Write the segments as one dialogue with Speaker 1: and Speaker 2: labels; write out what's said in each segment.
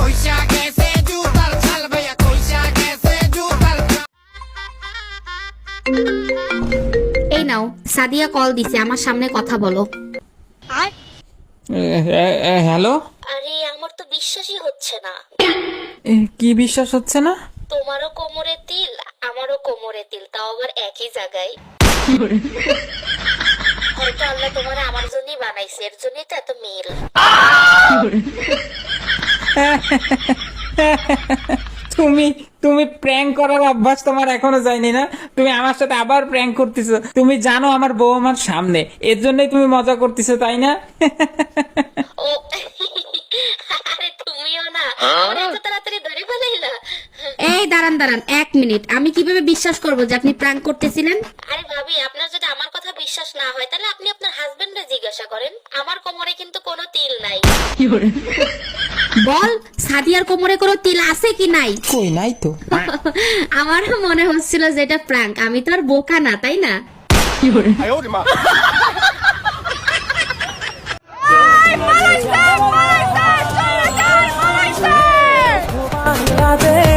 Speaker 1: খৈসা গেছে জুতার ছাল। ভাইয়া খৈসা গেছে জুতার
Speaker 2: এই নাও সাদিয়া কল দিছে আমার সামনে কথা বলো।
Speaker 3: হ্যালো?
Speaker 2: আরে আমার তো বিশ্বাসই হচ্ছে না।
Speaker 3: কি বিশ্বাস হচ্ছে না?
Speaker 2: তোমারও কোমরে তিল আমারও কোমরে তিল তাও আবার একই জায়গায়। হয়তো আল্লাহ তোমার আমার জন্যই বানাইছে এর জন্যই তো এত মিল।
Speaker 3: তুমি তুমি প্র্যাঙ্ক করার অভ্যাস তোমার এখনও যায়নি না? তুমি আমার সাথে আবার প্র্যাঙ্ক করতেছো। তুমি জানো আমার বউ আমার সামনে এর জন্যই তুমি মজা করতেছো তাই না?
Speaker 2: ও আরে তুমিও না আমার এত তাড়াতাড়ি ধরে ফেলাইলা এই দাঁড়ান দাঁড়ান এক মিনিট। আমি কীভাবে বিশ্বাস করব যে আপনি প্র্যাঙ্ক করতেছিলেন? আরে ভাবি আপনার যদি আমার কথা বিশ্বাস না হয় তাহলে আপনি আপনার হাজবেন্ডে জিজ্ঞাসা করেন। আমার কোমরে কিন্তু কোনো তিল নাই। বল সাদিয়ার কোমরে কোনো তিল আছে কি নাই?
Speaker 3: কই নাই তো।
Speaker 2: আমারও মনে হচ্ছিল যে এটা প্র্যাঙ্ক আমি তো আর বোকা না তাই না?
Speaker 4: করছে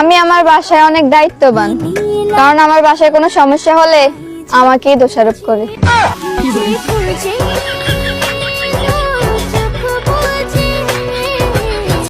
Speaker 5: আমি আমার বাসায় অনেক দায়িত্ববান। কারণ আমার বাসায় কোনো সমস্যা হলে আমাকেই দোষারোপ করে।